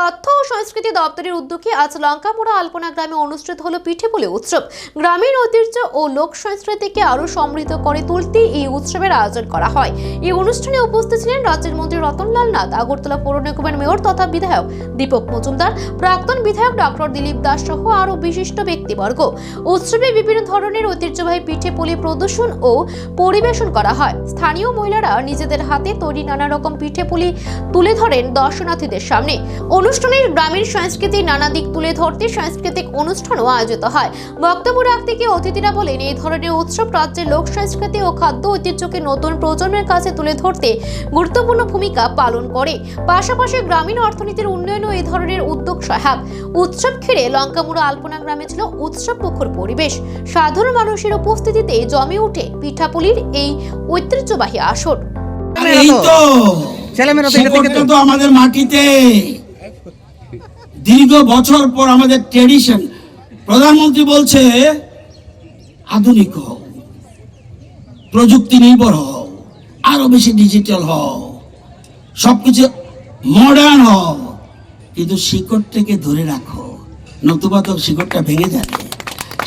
তথ্য ও সংস্কৃতি দপ্তরের উদ্যোগে আজ লঙ্কামোড়া আলপনা গ্রামে অনুষ্ঠিত হলো পিঠেপুলি উৎসব। গ্রামীণ ঐতিহ্য ও লোক সংস্কৃতিকে আরও সমৃদ্ধ করে তুলতে এই উৎসবের আয়োজন করা হয়। এই অনুষ্ঠানে উপস্থিত ছিলেন রাজ্যের মন্ত্রী রতনলাল নাথ, আগরতলা পৌর নিগমের মেয়র তথা বিধায়ক দীপক মজুমদার, প্রাক্তন বিধায়ক ডক্টর দিলীপ দাস সহ আরও বিশিষ্ট ব্যক্তিবর্গ। উৎসবে বিভিন্ন ধরনের ঐতিহ্যবাহী পিঠে পুলি প্রদর্শন ও পরিবেশন করা হয়। স্থানীয় মহিলারা নিজেদের হাতে তৈরি নানা রকম পিঠে পুলি তুলে ধরেন দর্শনার্থীদের সামনে। অনুষ্ঠানের গ্রামীণ সংস্কৃতির নানা দিক তুলে ধরতে সাংস্কৃতিক অনুষ্ঠানও আয়োজিত হয়। বক্তব্য রাখতে গিয়ে অতিথিরা বলেন এই ধরনের উৎসব রাজ্যের লোক সংস্কৃতি ও খাদ্য ঐতিহ্যকে নতুন প্রজন্মের কাছে তুলে ধরতে গুরুত্বপূর্ণ ভূমিকা পালন করে। পাশাপাশি গ্রামীণ অর্থনীতির উন্নয়নও এই ধরনের উদ্যোগ সহায়ক। উৎসব ঘিরে লঙ্কামুড়া আলপনা গ্রামে ছিল উৎসব মুখর পরিবেশ। সাধারণ মানুষের উপস্থিতিতে জমে ওঠে পিঠাপুলির এই ঐতিহ্যবাহী আসর। এই তো! ছেলেমেয়েরা তো আমাদের মাটিতে। দীর্ঘ বছর পর আমাদের ট্রেডিশন প্রধানমন্ত্রী বলছে, আধুনিক হও, প্রযুক্তি নির্ভর হও, আরও বেশি ডিজিটাল হও, সবকিছু মডার্ন হও, কিন্তু শিকড়টাকে ধরে রাখো, নতুবা তো শিকড়টা ভেঙে যাবে।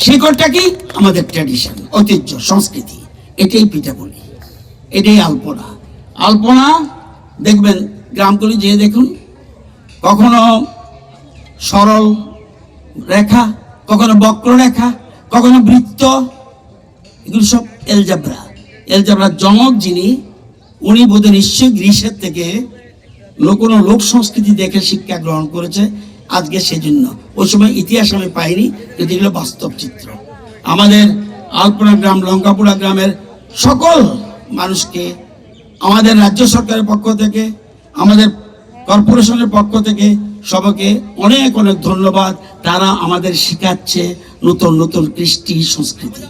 শিকড়টা কি? আমাদের ট্র্যাডিশন ঐতিহ্য, সংস্কৃতি, এটাই পিঠাপুলি এটাই আলপনা। আলপনা, দেখবেন গ্রামগুলি যেয়ে দেখুন, কখনো সরল রেখা, কখনো বক্র রেখা কখনো বৃত্ত। এগুলো সব এলজাবরা এলজাবরার জনক যিনি, উনি বোধ নিশ্চয়ই গ্রীসের থেকে কোনো লোক সংস্কৃতি দেখে শিক্ষা গ্রহণ করেছে আজকে সেজন্য। ওই সময় ইতিহাস আমি পাইনি, কিন্তু এগুলো বাস্তব চিত্র। আমাদের আলপনা গ্রাম, লঙ্কাপুরা গ্রামের সকল মানুষকে, আমাদের রাজ্য সরকারের পক্ষ থেকে, আমাদের কর্পোরেশনের পক্ষ থেকে সবাইকে অনেক অনেক ধন্যবাদ। তারা আমাদের শেখাচ্ছে নতুন নতুন কৃষ্টি সংস্কৃতি।